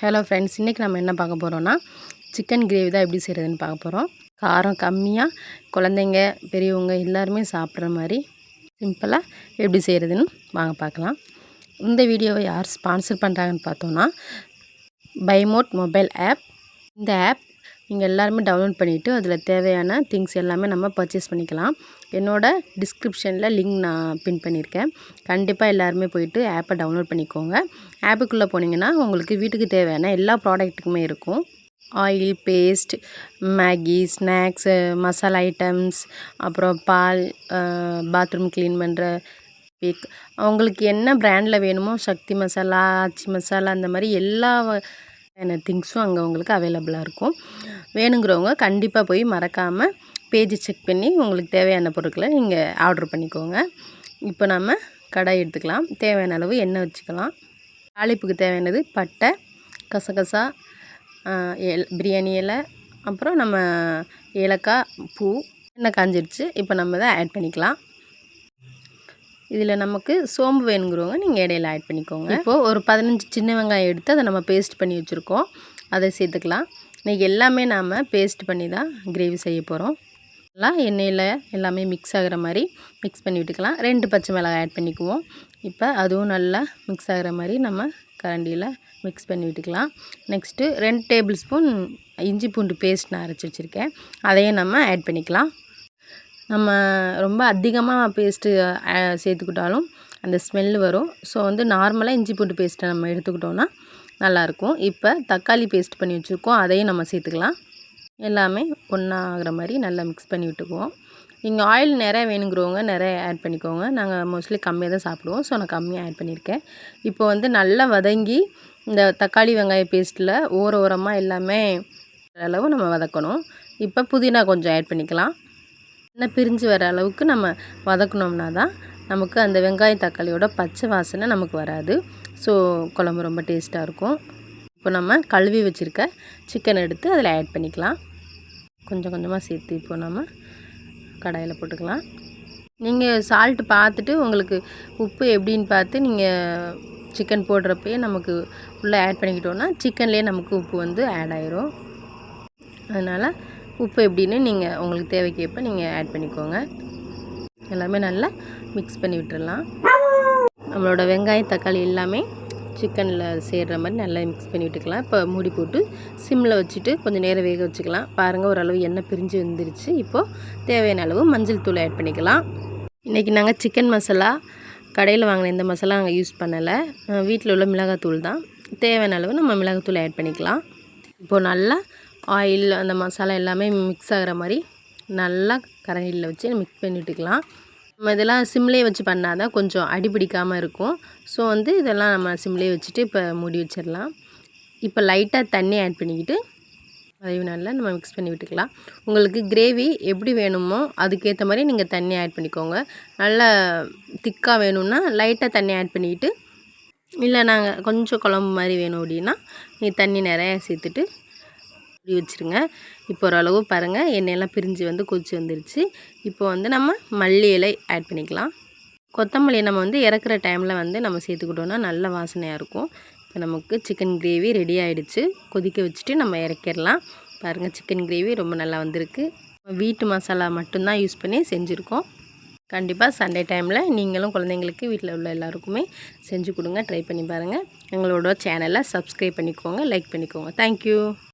Hello friends இன்றைக்கி நம்ம என்ன பார்க்க போகிறோன்னா சிக்கன் கிரேவி தான் எப்படி செய்கிறதுன்னு பார்க்க போகிறோம் காரம் கம்மியாக குழந்தைங்க பெரியவங்க எல்லாருமே சாப்பிட்ற மாதிரி சிம்பிளாக எப்படி செய்கிறதுன்னு வாங்க பார்க்கலாம். இந்த வீடியோவை யார் ஸ்பான்சர் பண்ணுறாங்கன்னு பார்த்தோன்னா பைமோட் மொபைல் ஆப் இந்த ஆப் நீங்கள் எல்லாருமே டவுன்லோட் பண்ணிவிட்டு அதில் தேவையான திங்ஸ் எல்லாமே நம்ம பர்ச்சேஸ் பண்ணிக்கலாம். என்னோடய டிஸ்கிரிப்ஷனில் லிங்க் நான் பின் பண்ணியிருக்கேன் கண்டிப்பாக எல்லாருமே போயிட்டு ஆப்பை டவுன்லோட் பண்ணிக்கோங்க. ஆப்புக்குள்ளே போனீங்கன்னா உங்களுக்கு வீட்டுக்கு தேவையான எல்லா ப்ராடக்ட்டுக்குமே இருக்கும். Oil paste Maggi snacks masala items அப்புறம் பால் பாத்ரூம் க்ளீன் பண்ணுற பேக் அவங்களுக்கு என்ன ப்ராண்டில் வேணுமோ சக்தி மசாலா ஆச்சி மசாலா அந்த மாதிரி எல்லா என்ன திங்ஸும் அங்கே உங்களுக்கு அவைலபிளாக இருக்கும். வேணுங்கிறவங்க கண்டிப்பாக போய் மறக்காமல் பேஜ் செக் பண்ணி உங்களுக்கு தேவையான பொருட்களை நீங்கள் ஆர்டர் பண்ணிக்கோங்க. இப்போ நம்ம கடாய் எடுத்துக்கலாம். தேவையான அளவு எண்ணெய் வச்சுக்கலாம். தாளிப்புக்கு தேவையானது பட்டை கசகசா எல் பிரியாணி இலை அப்புறம் நம்ம ஏலக்காய் பூ எண்ணெய் காஞ்சிருச்சு. இப்போ நம்ம இதை ஆட் பண்ணிக்கலாம். இதில் நமக்கு சோம்பு வேணுங்கிறவங்க நீங்கள் இடையில ஆட் பண்ணிக்கோங்க. இப்போது ஒரு பதினஞ்சு சின்ன வெங்காயம் எடுத்து அதை நம்ம பேஸ்ட் பண்ணி வச்சுருக்கோம். அதை சேர்த்துக்கலாம். இன்றைக்கி எல்லாமே நாம் பேஸ்ட் பண்ணி தான் கிரேவி செய்ய போகிறோம் நல்லா எண்ணெயில் எல்லாமே மிக்ஸ் ஆகிற மாதிரி மிக்ஸ் பண்ணி விட்டுக்கலாம். ரெண்டு பச்சை மிளகாய் ஆட் பண்ணிக்குவோம். இப்போ அதுவும் நல்லா மிக்ஸ் ஆகிற மாதிரி நம்ம கரண்டியில் மிக்ஸ் பண்ணி விட்டுக்கலாம். நெக்ஸ்ட்டு ரெண்டு டேபிள் ஸ்பூன் இஞ்சி பூண்டு பேஸ்ட் நான் அரைச்சி வச்சுருக்கேன். அதையும் நம்ம ஆட் பண்ணிக்கலாம். நம்ம ரொம்ப அதிகமாக பேஸ்ட்டு சேர்த்துக்கிட்டாலும் அந்த ஸ்மெல் வரும். ஸோ வந்து நார்மலாக இஞ்சி பூண்டு பேஸ்ட்டை நம்ம எடுத்துக்கிட்டோன்னா நல்லாயிருக்கும். இப்போ தக்காளி பேஸ்ட் பண்ணி வச்சுருக்கோம். அதையும் நம்ம சேர்த்துக்கலாம். எல்லாமே ஒன்றா ஆகிற மாதிரி நல்லா மிக்ஸ் பண்ணி விட்டுக்குவோம். நீங்கள் ஆயில் நிறைய வேணுங்கிறவங்க நிறைய ஆட் பண்ணிக்கோங்க. நாங்கள் மோஸ்ட்லி கம்மியாக தான் சாப்பிடுவோம். ஸோ நான் கம்மியாக ஆட் பண்ணியிருக்கேன். இப்போ வந்து நல்லா வதங்கி இந்த தக்காளி வெங்காய பேஸ்ட்டில் ஓர ஓரமாக எல்லாமே அளவு நம்ம வதக்கணும். இப்போ புதினா கொஞ்சம் ஆட் பண்ணிக்கலாம். எண்ணெய் பிரிஞ்சு வர அளவுக்கு நம்ம வதக்கணும்னா தான் நமக்கு அந்த வெங்காயம் தக்காளியோட பச்சை வாசனை நமக்கு வராது. ஸோ குழம்பு ரொம்ப டேஸ்ட்டாக இருக்கும். இப்போ நம்ம கழுவி வச்சுருக்க சிக்கன் எடுத்து அதில் ஆட் பண்ணிக்கலாம். கொஞ்சம் கொஞ்சமாக சேர்த்து இப்போ நம்ம கடாயில் போட்டுக்கலாம். நீங்கள் சால்ட்டு பார்த்துட்டு உங்களுக்கு உப்பு எப்படின்னு பார்த்து நீங்கள் சிக்கன் போடுறப்பயே நமக்கு உள்ளே ஆட் பண்ணிக்கிட்டோன்னா சிக்கன்லேயே நமக்கு உப்பு வந்து ஆட் ஆயிரும். அதனால் உப்பு எப்படின்னு நீங்கள் உங்களுக்கு தேவைக்கேற்ப நீங்கள் ஆட் பண்ணிக்கோங்க. எல்லாமே நல்லா மிக்ஸ் பண்ணி விட்டுடலாம் நம்மளோட வெங்காயம் தக்காளி எல்லாமே சிக்கனில் சேர்கிற மாதிரி நல்லா மிக்ஸ் பண்ணி விட்டுக்கலாம். இப்போ மூடி போட்டு சிம்மில் வச்சுட்டு கொஞ்சம் நேரம் வேக வச்சுக்கலாம். பாருங்கள் ஓரளவு எண்ணெய் பிரிஞ்சு வந்துருச்சு. இப்போது தேவையான அளவு மஞ்சள் தூள் ஆட் பண்ணிக்கலாம். இன்றைக்கி நாங்கள் சிக்கன் மசாலா கடையில் வாங்கின இந்த மசாலா நாங்கள் யூஸ் பண்ணலை. வீட்டில் உள்ள மிளகாத்தூள் தான். தேவையான அளவு நம்ம மிளகாத்தூள் ஆட் பண்ணிக்கலாம். இப்போது நல்லா ஆயில் அந்த மசாலா எல்லாமே மிக்ஸ் ஆகிற மாதிரி நல்லா கரண்டியில் வச்சு மிக்ஸ் பண்ணிட்டுக்கலாம் நம்ம இதெல்லாம் சிம்லேயே வச்சு பண்ணால் தான் கொஞ்சம் அடிபிடிக்காமல் இருக்கும். ஸோ வந்து இதெல்லாம் நம்ம சிம்லேயே வச்சுட்டு இப்போ மூடி வச்சிடலாம். இப்போ லைட்டாக தண்ணி ஆட் பண்ணிக்கிட்டு அதையும் நல்லா நம்ம மிக்ஸ் பண்ணி விட்டுக்கலாம். உங்களுக்கு கிரேவி எப்படி வேணுமோ அதுக்கேற்ற மாதிரி நீங்கள் தண்ணி ஆட் பண்ணிக்கோங்க. நல்லா திக்காக வேணும்னா லைட்டாக தண்ணி ஆட் பண்ணிக்கிட்டு இல்லை நாங்கள் கொஞ்சம் குழம்பு மாதிரி வேணும் அப்படின்னா நீங்கள் தண்ணி நிறையா சேர்த்துட்டு இப்படி வச்சுருங்க. இப்போ ஓரளவு பாருங்கள் எண்ணெயெல்லாம் பிரிஞ்சு வந்து கொதிச்சு வந்துருச்சு. இப்போ வந்து நம்ம மல்லி இலை ஆட் பண்ணிக்கலாம். கொத்தமல்லி நம்ம வந்து இறக்குற டைமில் வந்து நம்ம சேர்த்துக்கிட்டோன்னா நல்ல வாசனையாக இருக்கும். இப்போ நமக்கு சிக்கன் கிரேவி ரெடி ஆகிடுச்சு கொதிக்க வச்சுட்டு நம்ம இறக்கிடலாம். பாருங்கள் சிக்கன் கிரேவி ரொம்ப நல்லா வந்திருக்கு. வீட்டு மசாலா மட்டும்தான் யூஸ் பண்ணி செஞ்சுருக்கோம். கண்டிப்பாக சண்டே டைமில் நீங்களும் குழந்தைங்களுக்கு வீட்டில் உள்ள எல்லாருக்குமே செஞ்சு கொடுங்க. ட்ரை பண்ணி பாருங்கள் எங்களோட சேனலை சப்ஸ்கிரைப் பண்ணிக்கோங்க லைக் பண்ணிக்கோங்க. தேங்க்யூ